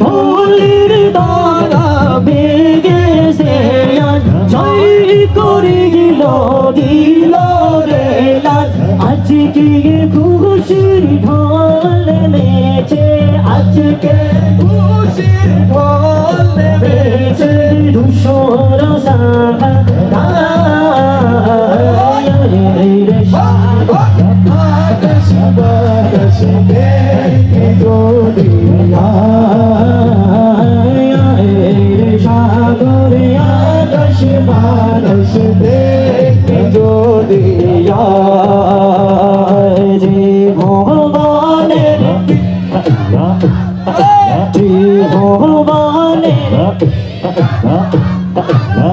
ধুলির ধরা বেগে সে জয় করিল দিল রে লাজ আজকে খুশির ঢল নেছে আজকে খুশির ঢল বেছে দুশোর সাহা আকাশ বাতাস দেখি যদি সাগরে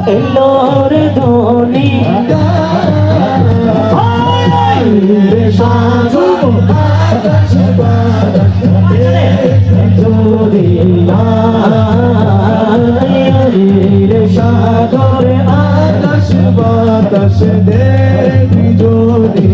এলোর ধনী সাগরে আকাশ বাতাস দেখি যদি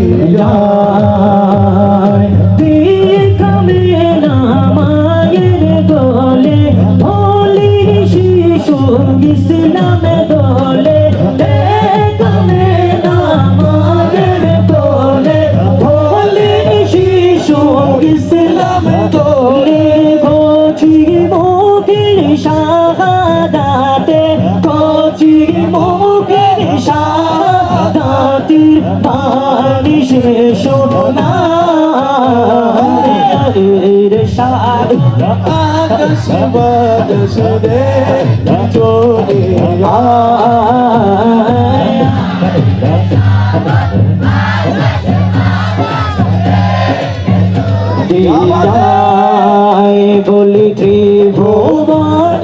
বাণী শেষ না। রে শাহ আকাশ বাতাস দেখি যদি দিদায় বলি ত্রিভুবন।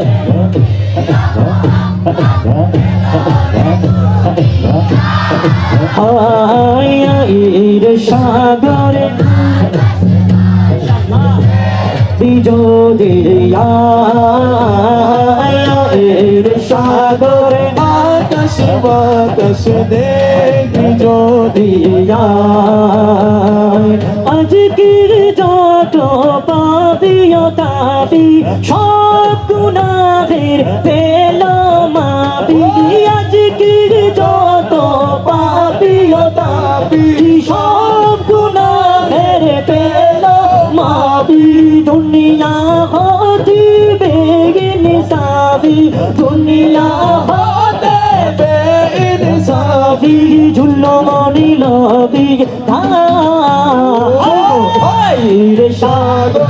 হায়ের সাগরে বিজোদের বিজোদিয়ায়ের সাগরে আকাশ বাতাস দেখি যদি আজকের যত পাপিও তাপি সব গুণাহের তাপি সব গুণাহের পেল। মাপি দুনিয়া হতি বেগিন সাবি দুনিয়া হতে বেগিন সাবি ঝুল্লো মনি লবি রে সাগর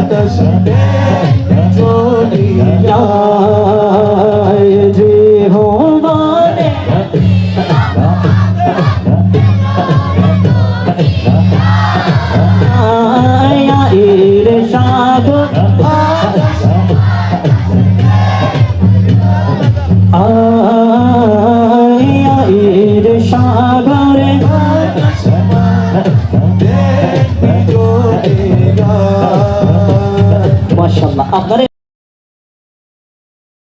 বাতাস দেখি যদি যে ভগবানে রে